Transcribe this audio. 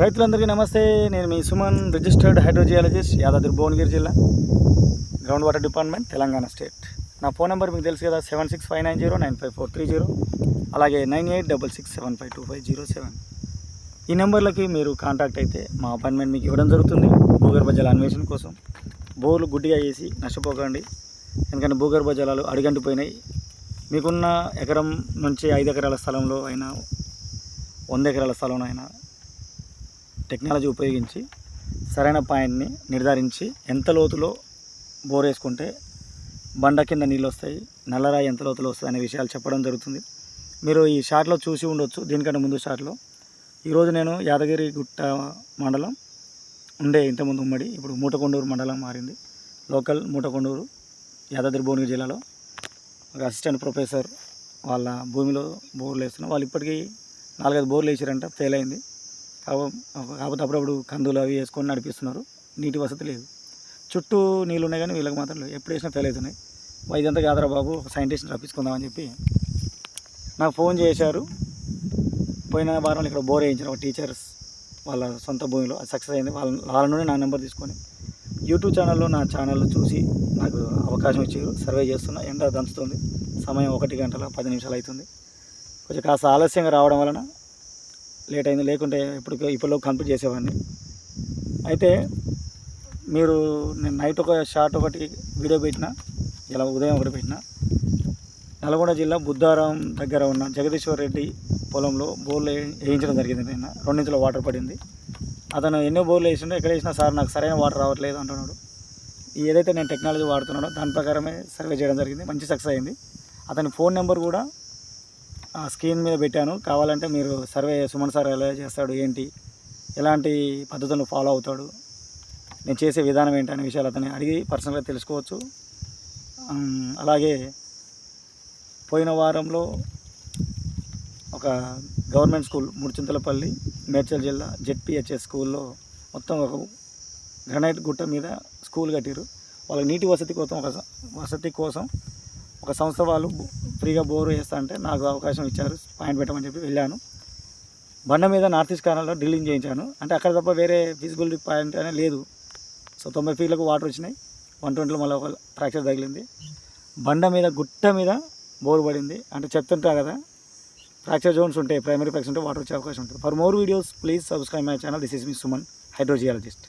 రైతులందరికీ నమస్తే. నేను మీ సుమన్ రిజిస్టర్డ్ హైడ్రోజియాలజిస్ట్ యాదాద్రి భువనగిరి జిల్లా ground water department Telangana state. నా ఫోన్ నెంబర్ మీకు తెలుసు కదా seven six five nine zero nine five four three zero అలాగే nine eight double six seven five two five zero seven. ఈ నెంబర్లకి మీరు కాంటాక్ట్ అయితే మా అపాయింట్మెంట్ మీకు ఇవ్వడం జరుగుతుంది భూగర్భ జల అన్వేషణ కోసం. బోర్లు గుడ్డిగా వేసి నష్టపోకండి. ఎందుకంటే భూగర్భ జలాలు అడిగంటిపోయినాయి. మీకున్న ఎకరం నుంచి ఐదు ఎకరాల స్థలంలో అయినా వంద ఎకరాల స్థలంలో అయినా టెక్నాలజీ ఉపయోగించి సరైన పాయింట్ని నిర్ధారించి ఎంత లోతులో బోర్ వేసుకుంటే బండ కింద నీళ్ళు వస్తాయి నల్లరాయి ఎంత లోతులో వస్తాయి అనే విషయాలు చెప్పడం జరుగుతుంది. మీరు ఈ షాట్లో చూసి ఉండొచ్చు దీనికంటే ముందు షాట్లో. ఈరోజు నేను యాదగిరి గుట్ట మండలం ఉండే ఇంతకుముందు ఉమ్మడి ఇప్పుడు మూటకొండూరు మండలం మారింది. లోకల్ మూటకొండూరు యాదాద్రి భువనగిరి జిల్లాలో ఒక అసిస్టెంట్ ప్రొఫెసర్ వాళ్ళ భూమిలో బోర్లు వేస్తున్నారు వాళ్ళు ఇప్పటికీ నాలుగైదు బోర్లు వేసారంట ఫెయిల్ అయింది. కాకపోతే అప్పుడప్పుడు కందులు అవి వేసుకొని నడిపిస్తున్నారు. నీటి వసతి లేదు. చుట్టూ నీళ్ళు ఉన్నాయి కానీ వీళ్ళకి మాత్రం లేవు. ఎప్పుడు వేసినా ఫెయిల్ అవుతున్నాయి. వైద్యంతా కాదరా బాబు ఒక సైంటిస్ట్ని రప్పించుకుందామని చెప్పి నాకు ఫోన్ చేశారు. పోయిన వారం ఇక్కడ బోర్ వేయించారు. ఒక టీచర్స్ వాళ్ళ సొంత భూమిలో. అది సక్సెస్ అయింది. వాళ్ళ వాళ్ళ నుండి నా నెంబర్ తీసుకొని యూట్యూబ్ ఛానల్లో నా ఛానల్ చూసి నాకు అవకాశం ఇచ్చారు. సర్వే చేస్తున్నా. ఎండ దంచుతుంది. సమయం ఒకటి గంటల పది నిమిషాలు అవుతుంది. కొంచెం కాస్త ఆలస్యంగా రావడం వలన లేట్ అయింది. లేకుంటే ఇప్పుడు ఇప్పటిలో కంప్లీట్ చేసేవాడిని. అయితే మీరు నేను నైట్ ఒక షార్ట్ ఒకటి వీడియో పెట్టిన ఇలా ఉదయం ఒకటి పెట్టిన నల్గొండ జిల్లా బుద్ధారం దగ్గర ఉన్న జగదీశ్వర్ రెడ్డి పొలంలో బోర్లు వేయించడం జరిగింది నిన్న. రెండించులో వాటర్ పడింది. అతను ఎన్నో బోర్లు వేసిండో ఎక్కడ వేసినా సార్ నాకు సరైన వాటర్ రావట్లేదు అంటున్నాడు. ఈ ఏదైతే నేను టెక్నాలజీ వాడుతున్నాడో దాని ప్రకారమే సర్వే చేయడం జరిగింది. మంచి సక్సెస్ అయింది. అతని ఫోన్ నెంబర్ కూడా స్క్రీన్ మీద పెట్టాను. కావాలంటే మీరు సర్వే సుమన్ సార్ ఎలా చేస్తాడు ఏంటి ఎలాంటి పద్ధతులను ఫాలో అవుతాడు నేను చేసే విధానం ఏంటి అనే విషయాలు అతన్ని అడిగి పర్సనల్గా తెలుసుకోవచ్చు. అలాగే పోయిన వారంలో ఒక గవర్నమెంట్ స్కూల్ ముడిచింతలపల్లి మేడ్చల్ జిల్లా జెడ్పిహెచ్ఎస్ స్కూల్లో మొత్తం ఒక గ్రనైట్ గుట్ట మీద స్కూల్ కట్టారు వాళ్ళకి నీటి వసతి కోసం ఒక వసతి కోసం ఒక సంస్థ వాళ్ళు ఫ్రీగా బోరు వేస్తా అంటే నాకు అవకాశం ఇచ్చారు పాయింట్ పెట్టమని చెప్పి వెళ్ళాను. బండ మీద నార్త్ ఈస్ట్ కార్నర్లో డ్రిల్లింగ్ చేయించాను. అంటే అక్కడ తప్ప వేరే ఫిజిబిలిటీ పాయింట్ అనేది లేదు. సో తొంభై ఫీట్లకు వాటర్ వచ్చినాయి. వన్ ట్వంటీలో మళ్ళీ ఒక ఫ్రాక్చర్ తగిలింది. బండ మీద గుట్ట మీద బోర్ పడింది. అంటే చెప్తుంటా కదా ఫ్రాక్చర్ జోన్స్ ఉంటాయి ప్రైమరీ ఫ్రాక్చర్ ఉంటే వాటర్ వచ్చే అవకాశం ఉంటుంది. For more videos please subscribe my channel. This is me Suman hydrogeologist.